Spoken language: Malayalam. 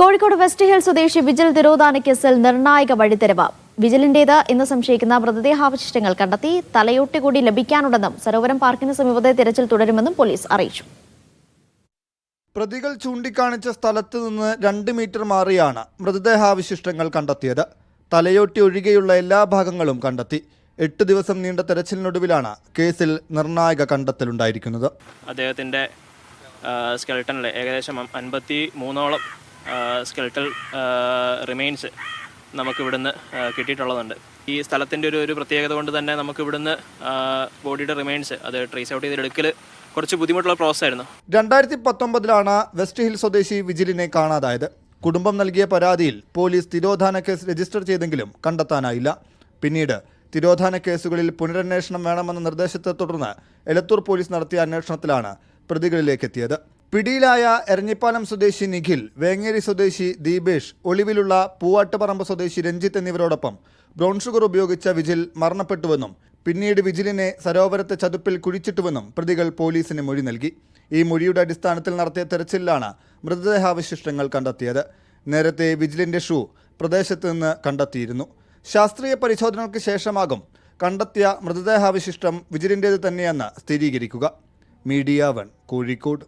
കോഴിക്കോട് വെസ്റ്റ് ഹിൽ സ്വദേശി വിജിൽ തിരോധാന കേസിൽ നിർണായക വഴിത്തിരിവ് വിജിലിന്റേത് എന്ന് സംശയിക്കുന്ന മൃതദേഹാവശിഷ്ടങ്ങൾ കണ്ടെത്തി തലയോട്ടി കൂടി ലഭിക്കാനുണ്ടെന്നും സരോവരം പാർക്കിന് സമീപത്തെ തിരച്ചിൽ തുടരുമെന്നും പോലീസ് അറിയിച്ചു. പ്രതികൾ ചൂണ്ടിക്കാണിച്ച സ്ഥലത്ത് നിന്ന് രണ്ട് മീറ്റർ മാറിയാണ് മൃതദേഹാവശിഷ്ടങ്ങൾ കണ്ടെത്തിയത്. തലയോട്ടി ഒഴികെയുള്ള എല്ലാ ഭാഗങ്ങളും കണ്ടെത്തി. എട്ട് ദിവസം നീണ്ട തെരച്ചിലിനൊടുവിലാണ് കേസിൽ നിർണായക കണ്ടെത്തലുണ്ടായിരിക്കുന്നത്. അദ്ദേഹത്തിന്റെ സ്കെൽട്ടണിൽ ഏകദേശം അൻപത്തി മൂന്നോളം സ്കെൽട്ടൽ റിമെയിൻസ് നമുക്കിവിടുന്ന് കിട്ടിയിട്ടുള്ളതുണ്ട്. ഈ സ്ഥലത്തിന്റെ ഒരു ഒരു പ്രത്യേകത കൊണ്ട് തന്നെ നമുക്കിവിടുന്ന് ബോഡിയുടെ റിമെയിൻസ് അത് ട്രേസ് ഔട്ട് ചെയ്തെടുക്കൽ കുറച്ച് ബുദ്ധിമുട്ടുള്ള പ്രോസസ് ആയിരുന്നു. രണ്ടായിരത്തി പത്തൊമ്പതിലാണ് വെസ്റ്റ് ഹിൽ സ്വദേശി വിജിലിനെ കാണാതായത്. കുടുംബം നൽകിയ പരാതിയിൽ പോലീസ് തിരോധാന കേസ് രജിസ്റ്റർ ചെയ്തെങ്കിലും കണ്ടെത്താനായില്ല. പിന്നീട് തിരോധാന കേസുകളിൽ പുനരന്വേഷണം വേണമെന്ന നിർദ്ദേശത്തെ തുടർന്ന് എലത്തൂർ പോലീസ് നടത്തിയ അന്വേഷണത്തിലാണ് പ്രതികളിലേക്ക് എത്തിയത് പിടിയിലായ എരഞ്ഞിപ്പാലം സ്വദേശി നിഖിൽ വേങ്ങേരി സ്വദേശി ദീപേഷ് ഒളിവിലുള്ള പൂവാട്ടുപറമ്പ് സ്വദേശി രഞ്ജിത്ത് എന്നിവരോടൊപ്പം ബ്രൗൺ ഷുഗർ ഉപയോഗിച്ച വിജിൽ മരണപ്പെട്ടുവെന്നും പിന്നീട് വിജിലിനെ സരോവരത്തെ ചതുപ്പിൽ കുഴിച്ചിട്ടുവെന്നും പ്രതികൾ പോലീസിന് മൊഴി നൽകി. ഈ മൊഴിയുടെ അടിസ്ഥാനത്തിൽ നടത്തിയ തെരച്ചിലാണ് മൃതദേഹാവശിഷ്ടങ്ങൾ കണ്ടെത്തിയത്. നേരത്തെ വിജിലിന്റെ ഷൂ പ്രദേശത്ത് നിന്ന് കണ്ടെത്തിയിരുന്നു. ശാസ്ത്രീയ പരിശോധനകൾക്ക് ശേഷമാകും കണ്ടെത്തിയ മൃതദേഹാവശിഷ്ടം വിജിലിന്റേത് തന്നെയെന്ന് സ്ഥിരീകരിക്കുക. Media one Kozhikode.